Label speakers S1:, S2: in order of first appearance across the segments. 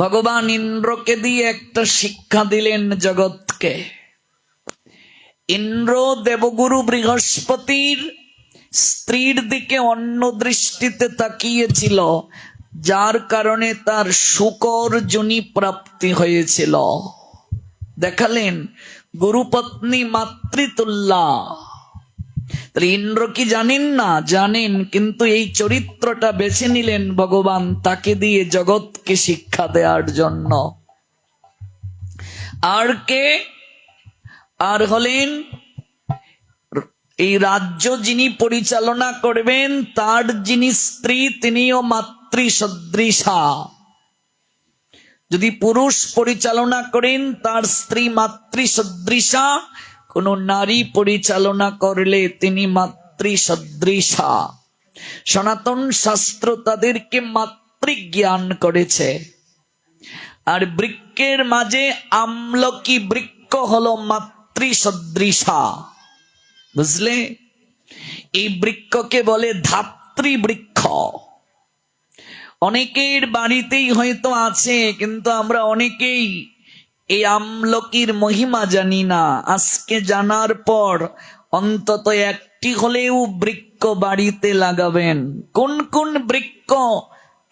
S1: ভগবান ইন্দ্রকে দিয়ে একটা শিক্ষা দিলেন জগৎকে। ইন্দ্র দেবগুরু বৃহস্পতির স্ত্রীর দিকে অন্য দৃষ্টিতে তাকিয়েছিল, যার কারণে তার শুকর জনি প্রাপ্তি হয়েছিল। দেখালেন, গুরুপত্নী মাতৃতুল্লা তাহলে ইন্দ্র কি জানেন না? জানেন, কিন্তু এই চরিত্রটা বেছে নিলেন ভগবান তাকে দিয়ে জগৎকে শিক্ষা দেওয়ার জন্য। আর কে? আর হলেন এই রাজ্য যিনি পরিচালনা করবেন, তার যিনি স্ত্রী, তিনিও মাতৃ সদৃশা যদি পুরুষ পরিচালনা করেন, তার স্ত্রী মাতৃ সদৃশা কোন নারী পরিচালনা করলে তিনি মাতৃ সদৃশা সনাতন শাস্ত্র তাদেরকে মাতৃজ্ঞান করেছে। আর বৃক্ষের মাঝে আমলকি বৃক্ষ হলো মাতৃ সদৃশা বুঝলে? এই বৃক্ষকে বলে ধাত্রী বৃক্ষ অনেকের বাড়িতেই হয়তো আছে, কিন্তু আমরা অনেকেই এই আমলকির মহিমা জানি না। আজকে জানার পর অন্তত একটি হলেও বৃক্ষ বাড়িতে লাগাবেন। কোন কোন বৃক্ষ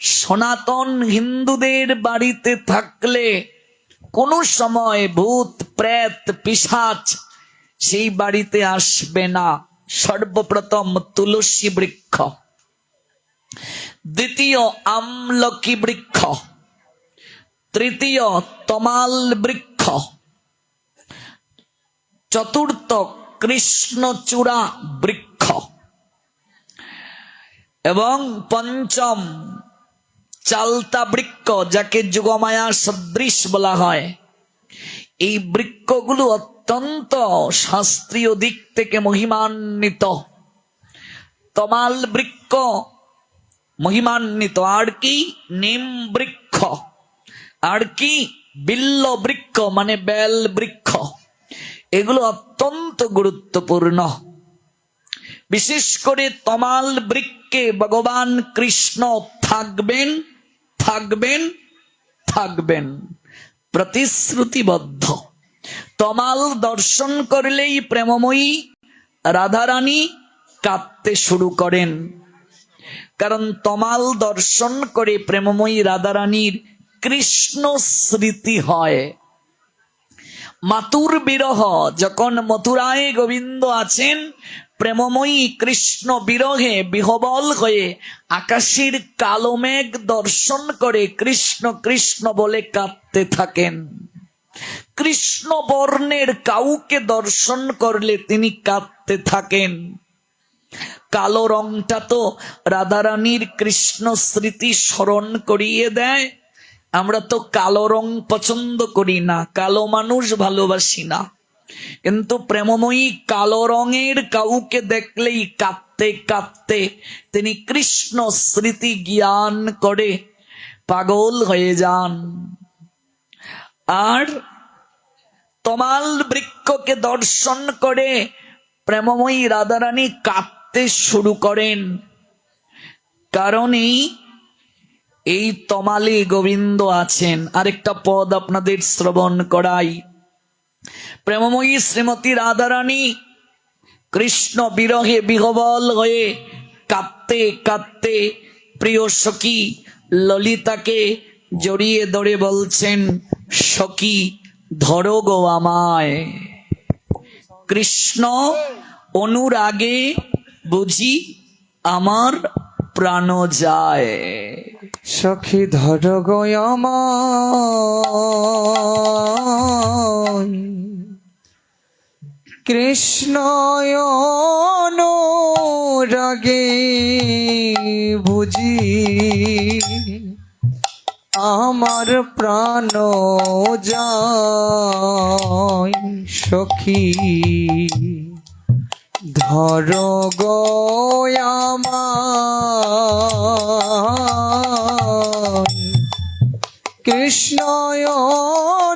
S1: সনাতন হিন্দুদের বাড়িতে থাকলে কোন সময় ভূত, প্রেত পিসাচ সেই বাড়িতে আসবে না। সর্বপ্রথম তুলসী বৃক্ষ। দ্বিতীয় আমলকি বৃক্ষ। তৃতীয়, তমাল বৃক্ষ। চতুর্থ কৃষ্ণচূড়া বৃক্ষ। এবং পঞ্চম, চালতা বৃক্ষ, যাকে যুগমায়া সদৃশ বলা হয়। এই বৃক্ষগুলো অত্যন্ত শাস্ত্রীয় দিক থেকে মহিমান্বিত। তমাল বৃক্ষ মহিমান্বিত। আর কি? নিম বৃক্ষ। আর কি? বিল্ল বৃক্ষ মানে বেল বৃক্ষ। এগুলো অত্যন্ত গুরুত্বপূর্ণ। বিশেষ করে তমাল বৃক্ষে ভগবান কৃষ্ণ থাকবেন থাকবেন থাকবেন। প্রতিশ্রুতিবদ্ধ। তমাল দর্শন করলেই প্রেমময়ী রাধারানী কাঁদতে শুরু করেন। কারণ তমাল দর্শন করে প্রেমময়ী রাধারানীর কৃষ্ণ স্মৃতি হয়। মাতুর বিরহ, যখন মথুরায় গোবিন্দ আছেন, প্রেমময়ী কৃষ্ণ বিরহে বিহবল হয়ে আকাশের কালো মেঘ দর্শন করে কৃষ্ণ কৃষ্ণ বলে কাঁদতে থাকেন। কৃষ্ণ বর্ণের কাউকে দর্শন করলে তিনি কাঁদতে থাকেন। কালো রংটা তো রাধারানীর কৃষ্ণ স্মৃতি স্মরণ করিয়ে দেয়। আমরা তো কালো রং পছন্দ করি না, কালো মানুষ ভালোবাসি না। কিন্তু প্রেমময়ী কালো রঙের কাউকে দেখলেই কাঁদতে কাঁদতে তিনি কৃষ্ণ স্মৃতি জ্ঞান করে পাগল হয়ে যান। আর তমাল বৃক্ষকে দর্শন করে প্রেমময়ী রাধারানী কাঁদতে শুরু করেন। কারণ এই এই তমালে গোবিন্দ আছেন। আরেকটা পদ আপনাদের শ্রবণ করাই। প্রেমময়ী শ্রীমতী রাধারানী, কৃষ্ণ বিরহে বিহবল হয়ে কাঁদতে কাঁদতে প্রিয় সখী ললিতাকে জড়িয়ে ধরে বলছেন, সখী, ধরো গো আমায়। কৃষ্ণ অনুরাগে বুঝি আমার প্রাণ যায়।
S2: সখী ধর গয়ামায় কৃষ্ণ রাগে বুঝি আমার প্রাণ যায়। সখী ধর গয়ামায় কৃষ্ণ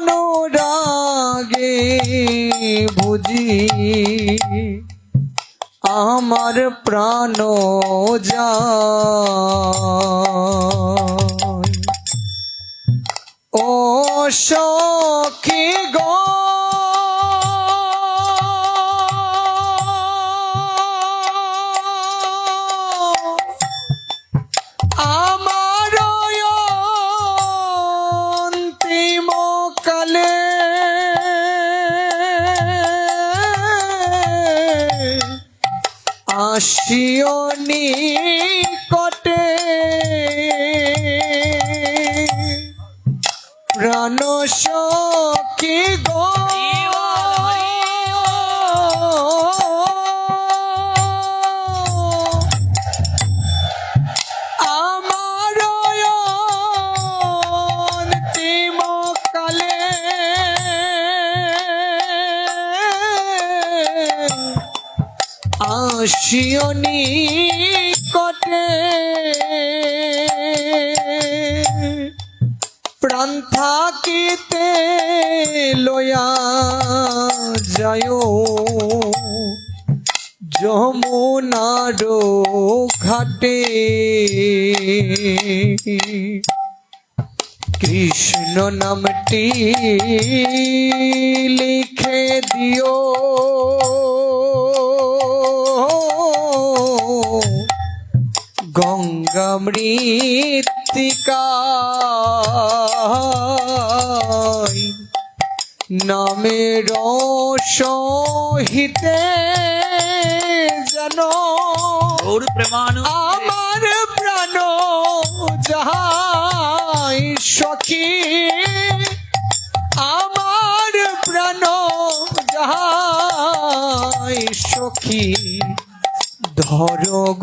S2: অনুরাগে বুঝি আমার প্রাণ যা সখী লিখে দিও। গঙ্গা মৃত্তিকা নামের সহিতে যেন আমার প্রাণ যাহাই সখী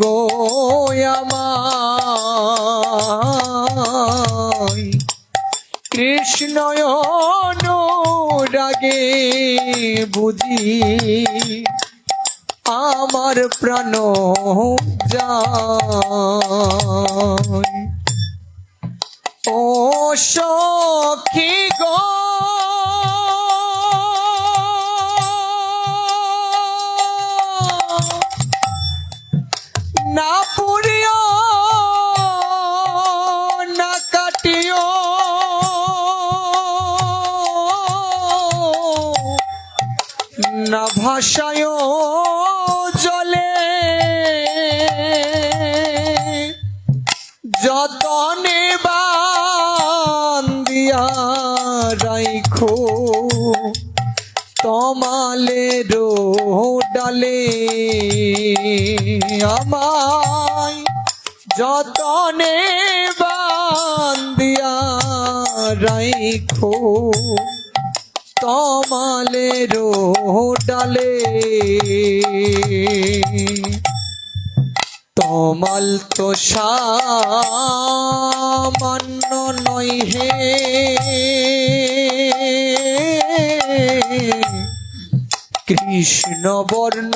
S2: গো আমায়। কৃষ্ণয় রাগে বুঝি আমার প্রাণ যায় ও সখী গো না পুরিও না কাটিও। না ভাষায় জলে। যতনে বান্দিয়া রাইখো। তমালের ডালে আমায় যতনে বান্দিয়া রাইখো। তমালের ডালে তমাল তো সামান্য নয় হে। কৃষ্ণ বর্ণ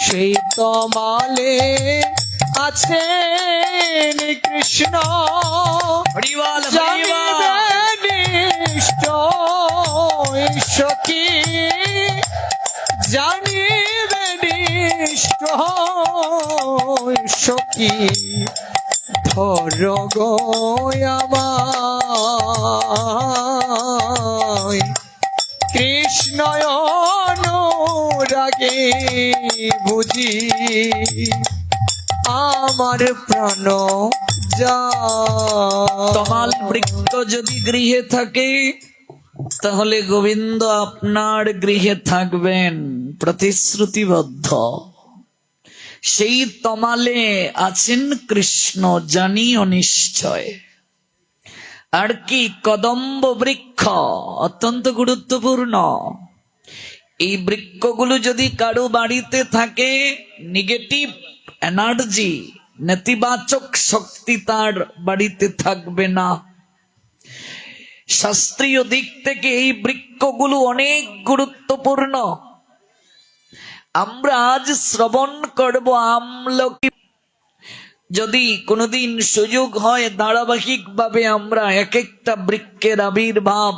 S2: সেই তমালে আছেন কৃষ্ণ। সখী। জানিবে সখী। ধর গয়ামায় কৃষ্ণয় রাগে বুঝি আমার প্রাণ
S1: তমাল বৃক্ষ যদি গৃহে থাকে, তাহলে গোবিন্দ আপনার গৃহে থাকবেন, প্রতিশ্রুতিবদ্ধ। সেই তমালে আছেন কৃষ্ণ, জানিও নিশ্চয়। আর কি কদম্ব বৃক্ষ, অত্যন্ত গুরুত্বপূর্ণ। এই বৃক্ষগুলো যদি কারও বাড়িতে থাকে নেগেটিভ এনার্জি নেতিবাচক শক্তি তার বাড়িতে থাকবে না। শাস্ত্রীয় দিক থেকে এই বৃক্ষগুলো অনেক গুরুত্বপূর্ণ। আমরা আজ শ্রবণ করব আমলকি। যদি কোনোদিন সুযোগ হয় ধারাবাহিক ভাবে আমরা এক একটা বৃক্ষের আবির্ভাব,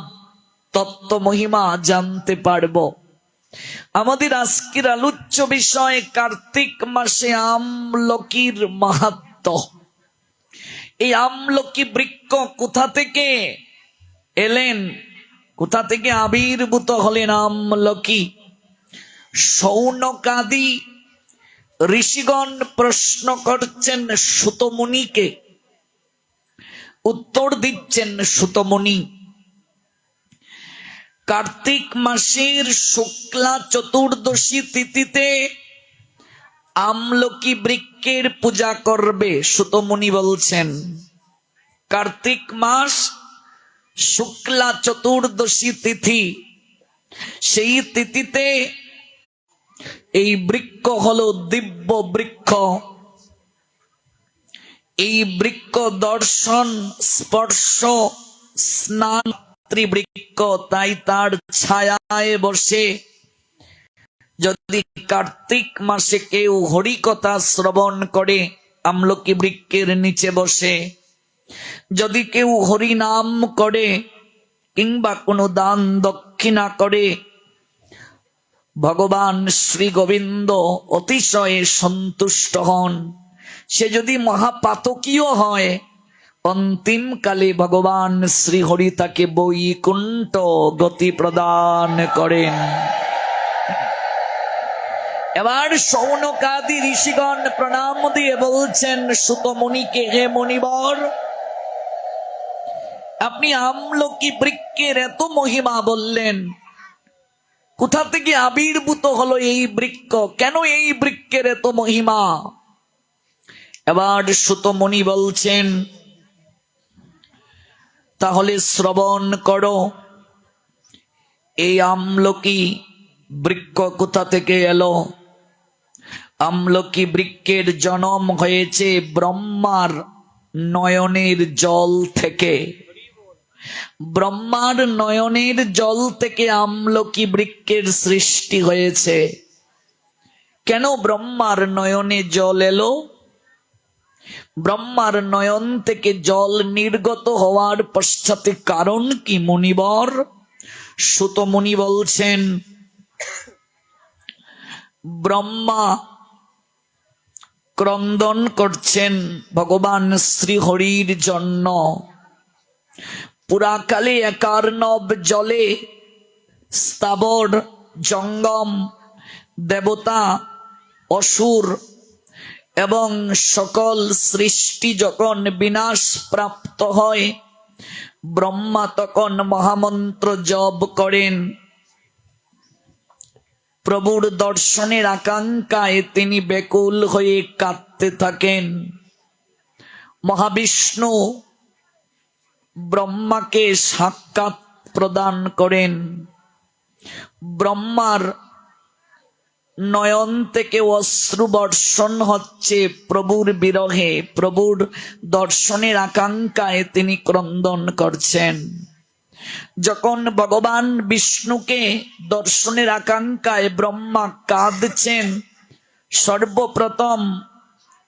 S1: তত্ত্ব মহিমা জানতে পারব। আমাদের আজকের আলোচ্য বিষয় কার্তিক মাসে আমলকির মাহাত্ম। এই আমলকি বৃক্ষ কোথা থেকে এলেন? কোথা থেকে আবির্ভূত হলেন আমলকি? সৌনকাদি ঋষিগণ প্রশ্ন করছেন, সুতমুনিকে? উত্তর দিচ্ছেন, সুতমুনি। কার্তিক মাসের শুক্লা চতুর্দশী তিথিতে আমলকি বৃক্ষের পূজা করবে, সুতমুনি বলছেন। কার্তিক মাস শুক্লা চতুর্দশী তিথি, সেই তিথিতে এই বৃক্ষ হলো দিব্য বৃক্ষ। এই বৃক্ষ দর্শন, স্পর্শ, স্নান বৃক্ষ তাই তার ছায়ায় বসে। যদি কার্তিক মাসে কেউ হরিকথা শ্রবণ করে, আমলকি বৃক্ষের নিচে বসে। যদি কেউ হরি নাম করে, কিংবা কোনো দান দক্ষিণা করে ভগবান শ্রী গোবিন্দ অতিশয়ে সন্তুষ্ট হন। সে যদি মহাপাতকীয় হয় অন্তিমকালে ভগবান শ্রী হরি তাকে বৈকুণ্ঠ গতি প্রদান করেন। এবার সৌনকাদি ঋষিগণ প্রণাম দিয়ে বলছেন, সুতমণিকে হে মণিবর, আপনি আমলকি বৃক্ষের এত মহিমা বললেন কোথা থেকে আবির্ভূত হলো এই বৃক্ষ? কেন এই বৃক্ষের এত মহিমা? এবার সুতমণি বলছেন, তাহলে শ্রবণ করো। এই আমলকি বৃক্ষ কোথা থেকে এলো? আমলকি বৃক্ষের জন্ম হয়েছে ব্রহ্মার নয়নের জল থেকে। ব্রহ্মার নয়নের জল থেকে আমলকি বৃক্ষের সৃষ্টি হয়েছে। কেন ব্রহ্মার নয়নে জল এলো? ব্রহ্মার নয়ন থেকে জল নির্গত হওয়ার পশ্চাতে কারণ কি মুনিবর? সুতমুনি বলছেন, ব্রহ্মা ক্রন্দন করছেন ভগবান শ্রীহরির জন্য। পুরাকালে একার্ণব জলে স্থাবর জঙ্গম, দেবতা, অসুর এবং সকল সৃষ্টি যখন বিনাশ প্রাপ্ত হয়, ব্রহ্মা তখন মহামন্ত্র জপ করেন। প্রভুর দর্শনের আকাঙ্ক্ষায় তিনি বেকুল হয়ে কাঁদতে থাকেন। মহাবিষ্ণু ব্রহ্মাকে সাক্ষাৎ প্রদান করেন। ব্রহ্মার নয়ন থেকে অশ্রু বর্ষণ হচ্ছে প্রভুর বিরহে, প্রভুর দর্শনের আকাঙ্ক্ষায় তিনি ক্রন্দন করছেন। যখন ভগবান বিষ্ণুকে দর্শনের আকাঙ্ক্ষায় ব্রহ্মা কাঁদছেন, সর্বপ্রথম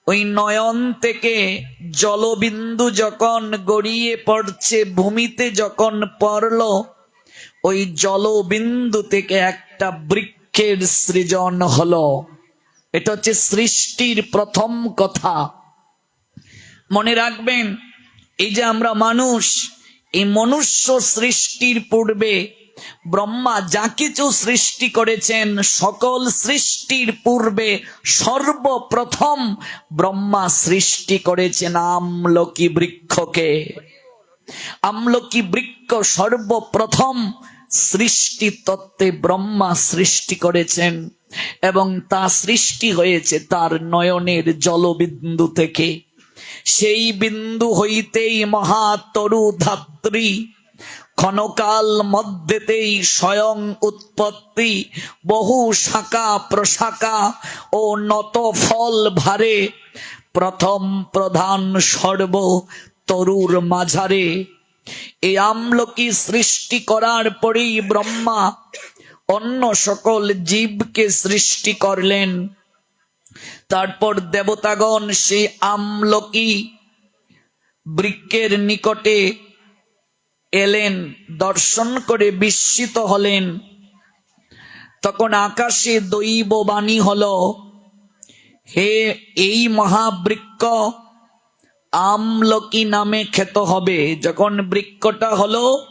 S1: ওই নয়ন থেকে জলবিন্দু যখন গড়িয়ে পড়ছে, ভূমিতে যখন পড়ল, ওই জলবিন্দু থেকে একটা বৃক্ষের সৃজন হলো। এটা হচ্ছে সৃষ্টির প্রথম কথা। মনে রাখবেন, এই যে আমরা মানুষ, এই মনুষ্য সৃষ্টির পূর্বে ব্রহ্মা যা কিছু সৃষ্টি করেছেন, সকল সৃষ্টির পূর্বে সর্বপ্রথম ব্রহ্মা সৃষ্টি করেছেন আমলকি বৃক্ষকে। আমলকি বৃক্ষ সর্বপ্রথম সৃষ্টি তত্ত্বে ব্রহ্মা সৃষ্টি করেছেন এবং তা সৃষ্টি হয়েছে তার নয়নের জলবিন্দু থেকে। সেই বিন্দু হইতেই মহাতরু ধাত্রী ক্ষণকাল মধ্যেতেই স্বয়ং উৎপত্তি, বহু শাখা প্রশাখা ও নত ফল ভারে। প্রথম প্রধান সর্ব তরুর মাঝারে। এ আমলকি সৃষ্টি করার পরেই ব্রহ্মা অন্য সকল জীবকে সৃষ্টি করলেন। তারপর দেবতাগণ সেই আমলকি বৃক্ষের নিকটে এলেন, দর্শন করে বিস্মিত হলেন। তখন আকাশে দৈব বাণী হল, হে এই মহাবৃক্ষ, আমলকি নামে খেত হবে। যখন বৃক্ষটা হলো,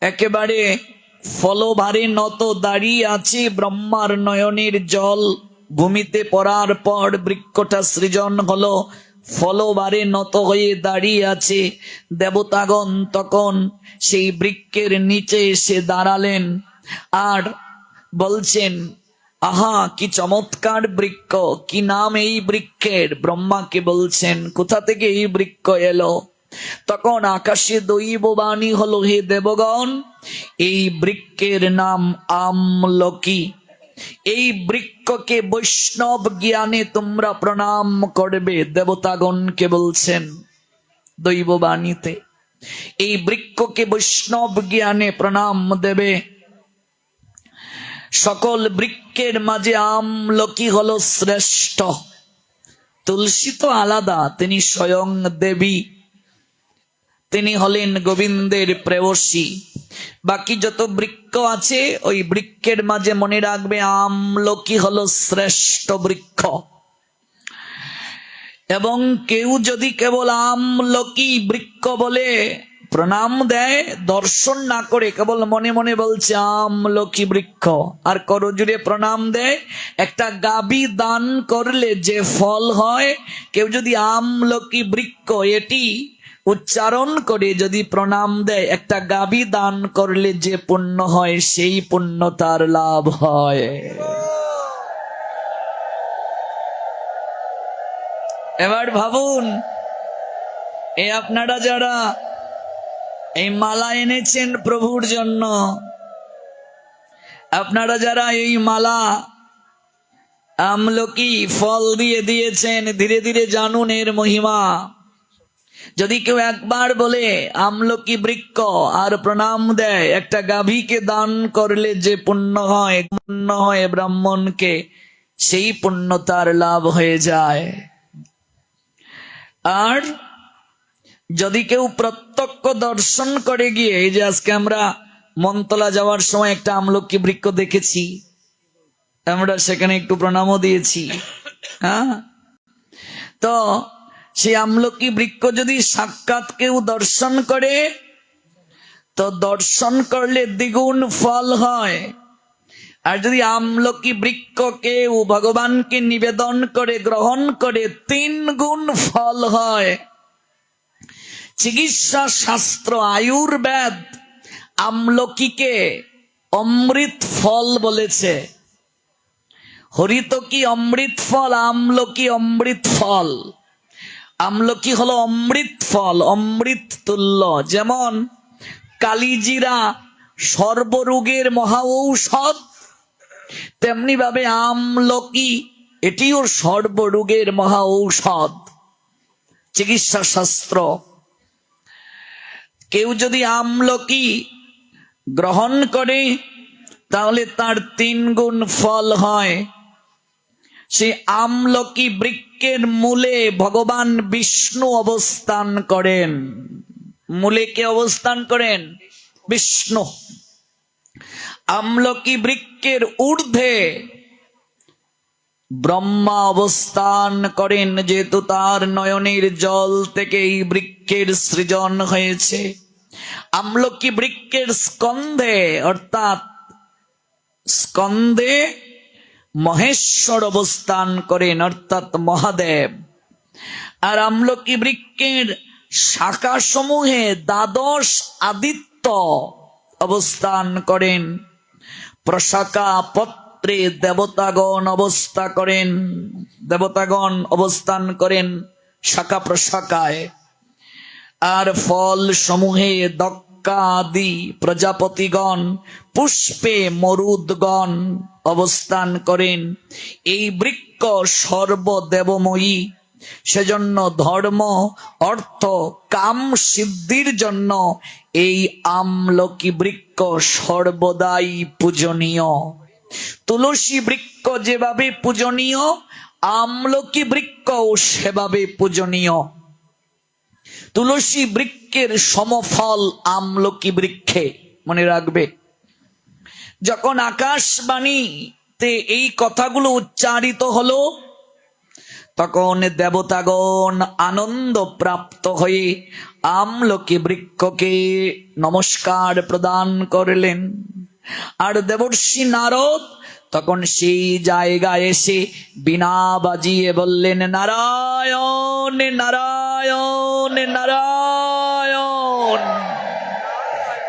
S1: একেবারে ফলভারে নত দাঁড়িয়ে আছে ব্রহ্মার নয়নের জল। ভূমিতে পড়ার পর বৃক্ষটা সৃজন হলো। ফলবারে নত হয়ে দাঁড়িয়ে আছে। দেবতাগণ তখন সেই বৃক্ষের নিচে এসে দাঁড়ালেন আর বলছেন, আহা, কি চমৎকার বৃক্ষ! কি নাম এই বৃক্ষের? ব্রহ্মাকে বলছেন, কোথা থেকে এই বৃক্ষ এলো? তখন আকাশে দৈব বাণী হলো, হে দেবগণ, এই বৃক্ষের নাম আমলকি। এই বৃক্ষকে বৈষ্ণব জ্ঞানে তোমরা প্রণাম করবে, দেবতাগণকে বলছেন দৈব বাণীতে এই বৃক্ষকে বৈষ্ণব জ্ঞানে প্রণাম দেবে। সকল বৃক্ষের মাঝে আমলকি হলো শ্রেষ্ঠ। তুলসী তো আলাদা, তিনি স্বয়ং দেবী। তিনি হলেন গোবিন্দের প্রেয়সী। বাকি যত বৃক্ষ আছে, ওই বৃক্ষের মাঝে মনে রাখবে আমলকি হলো শ্রেষ্ঠ বৃক্ষ। এবং কেউ যদি কেবল আমলকি বৃক্ষ বলে প্রণাম দেয়, দর্শন না করে কেবল মনে মনে বলছে আমলকি বৃক্ষ, আর করজুড়ে প্রণাম দেয়, একটা গাবি দান করলে যে ফল হয়, কেউ যদি আমলকি বৃক্ষ, এটি উচ্চারণ করে যদি প্রণাম দেয়, একটা গাবি দান করলে যে পুণ্য হয়, সেই পুণ্য তার লাভ হয়। এবার ভাবুন এই আপনারা যারা এই মালা এনেছেন প্রভুর জন্য, আপনারা যারা এই মালা আমলকি ফল দিয়ে দিয়েছেন, ধীরে ধীরে জানুন এর মহিমা। যদি কেউ একবার বলে, আমলকি বৃক্ষ, আর প্রণাম দেয়, একটা গাভীকে দান করলে যে পুণ্য হয় পুণ্য হয় ব্রাহ্মণকে, সেই পুণ্য তার লাভ হয়ে যায়। আর যদি কেউ প্রত্যক্ষ দর্শন করে গিয়ে, এই যে আজকে আমরা মন্তলা যাওয়ার সময় একটা আমলকি বৃক্ষ দেখেছি, আমরা সেখানে একটু প্রণামও দিয়েছি হ্যাঁ? তো সেই আমলকি বৃক্ষ যদি সাক্ষাৎ কেউ দর্শন করে, তো দর্শন করলে দ্বিগুণ ফল হয়। আর যদি আমলকি বৃক্ষ কেউ ভগবানকে নিবেদন করে, গ্রহণ করে তিন গুণ ফল হয়। চিকিৎসা শাস্ত্র, আয়ুর্বেদ আমলকিকে অমৃত ফল বলেছে। হরিত কি অমৃত ফল, আমলকি অমৃত ফল? আমলকি হলো অমৃত ফল, অমৃত তুল্য। যেমন কালিজিরা সর্বরোগের মহা ঔষধ, তেমনি ভাবে আমলকি, এটিও সর্বরোগের মহা ঔষধ। চিকিৎসা শাস্ত্র। কেউ যদি আমলকি গ্রহণ করে, তাহলে তার তিন গুণ ফল হয়। সে আমলকি বৃক্ষের মূলে ভগবান বিষ্ণু অবস্থান করেন। মূলে কে অবস্থান করেন? বিষ্ণু। আমলকি বৃক্ষের ঊর্ধ্বে ব্রহ্মা অবস্থান করেন, যেহেতু তার নয়নের জল থেকে এই বৃক্ষের সৃজন হয়েছে। আমলকি বৃক্ষের স্কন্ধে, অর্থাৎ স্কন্ধে মহেশ্বর অবস্থান করেন অর্থাৎ মহাদেব। আর আমলকি বৃক্ষের শাখা সমূহে দ্বাদশ আদিত্য অবস্থান করেন প্রশাখা পত্রে দেবতাগণ অবস্থা করেন, দেবতাগণ অবস্থান করেন শাখা প্রশাখায়। আর ফল সমূহে দক্কা আদি প্রজাপতিগণ, পুষ্পে মরুদগণ অবস্থান করেন। এই বৃক্ষ সর্বদেবময়ী। সেজন্য ধর্ম, অর্থ, কাম সিদ্ধির জন্য এই আমলকি বৃক্ষ সর্বদাই পূজনীয়। তুলসী বৃক্ষ যেভাবে পূজনীয়, আমলকি বৃক্ষও সেভাবে পূজনীয়। তুলসী বৃক্ষের সমফল আমলকি বৃক্ষে। মনে রাখবে যখন আকাশবাণীতে এই কথাগুলো উচ্চারিত হলো, তখন দেবতাগণ আনন্দ প্রাপ্ত হয়ে আমলকি বৃক্ষকে নমস্কার প্রদান করলেন। আর দেবর্ষি নারদ তখন সেই জায়গায় এসে বিনা বাজিয়ে বললেন, নারায়ণ নারায়ণ নারায়ণ।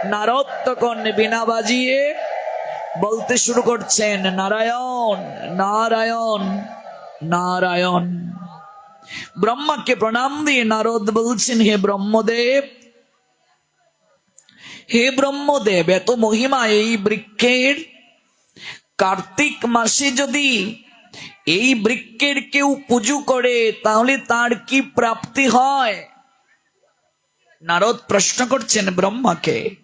S1: নারদ তখন বিনা বাজিয়ে বলতে শুরু করছেন, নারায়ণ নারায়ণ নারায়ণ। ব্রহ্মাকে প্রণাম দিয়ে নারদ বলছেন, হে ব্রহ্মদেব হে ব্রহ্মদেব, এত মহিমা এই বৃক্ষের। কার্তিক মাসে যদি এই বৃক্ষের কেউ পুজো করে, তাহলে তার কি প্রাপ্তি হয়? নারদ প্রশ্ন করছেন ব্রহ্মাকে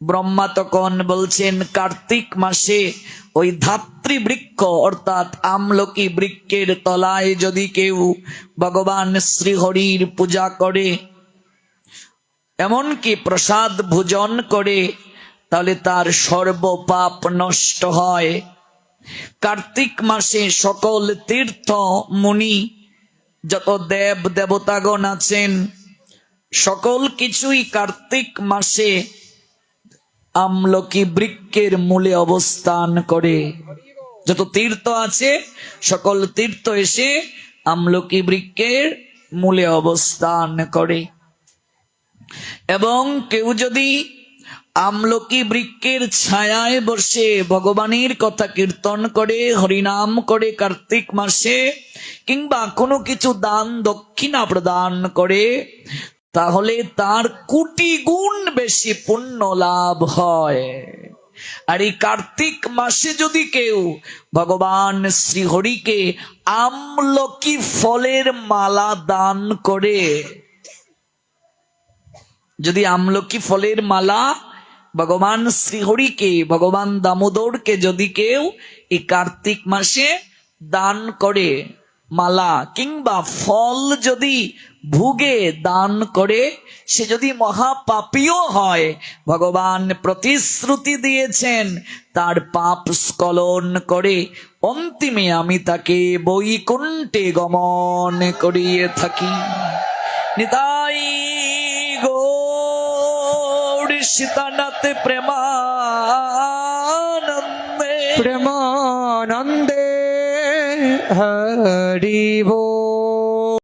S1: ব্রহ্মা তখন বলছেন, কার্তিক মাসে ওই ধাত্রী বৃক্ষ, অর্থাৎ আমলকি বৃক্ষের তলায় যদি কেউ ভগবান শ্রীহরির পূজা করে, এমনকি প্রসাদ ভোজন করে, তাহলে তার সর্বপাপ নষ্ট হয়। কার্তিক মাসে সকল তীর্থ মুনি, যত দেব দেবতাগণ আছেন, সকল কিছুই কার্তিক মাসে আমলকি বৃক্ষের মূলে অবস্থান করে। যত তীর্থ আছে, সকল তীর্থ এসে আমলকি বৃক্ষের মূলে অবস্থান করে। এবং কেউ যদি আমলকি বৃক্ষের ছায়ায় বসে ভগবানের কথা কীর্তন করে, হরিনাম করে কার্তিক মাসে, কিংবা কোনো কিছু দান দক্ষিণা প্রদান করে তাহলে তার কোটি গুণ বেশি পুণ্য লাভ হয়। আর এই কার্তিক মাসে যদি কেউ ভগবান শ্রীহরিকে আমলকি ফলের মালা দান করে, যদি আমলকি ফলের মালা ভগবান শ্রীহরিকে, ভগবান দামোদরকে যদি কেউ এই কার্তিক মাসে দান করে মালা কিংবা ফল যদি ভুগে দান করে, সে যদি মহাপাপীও হয়, ভগবান প্রতিশ্রুতি দিয়েছেন, তার পাপ স্খলন করে অন্তিমে আমি তাকে বৈকুণ্ঠে গমন করিয়ে থাকি। নিতাই গৌর সীতানাথ প্রেমানন্দে।
S2: প্রেমানন্দে हरि वो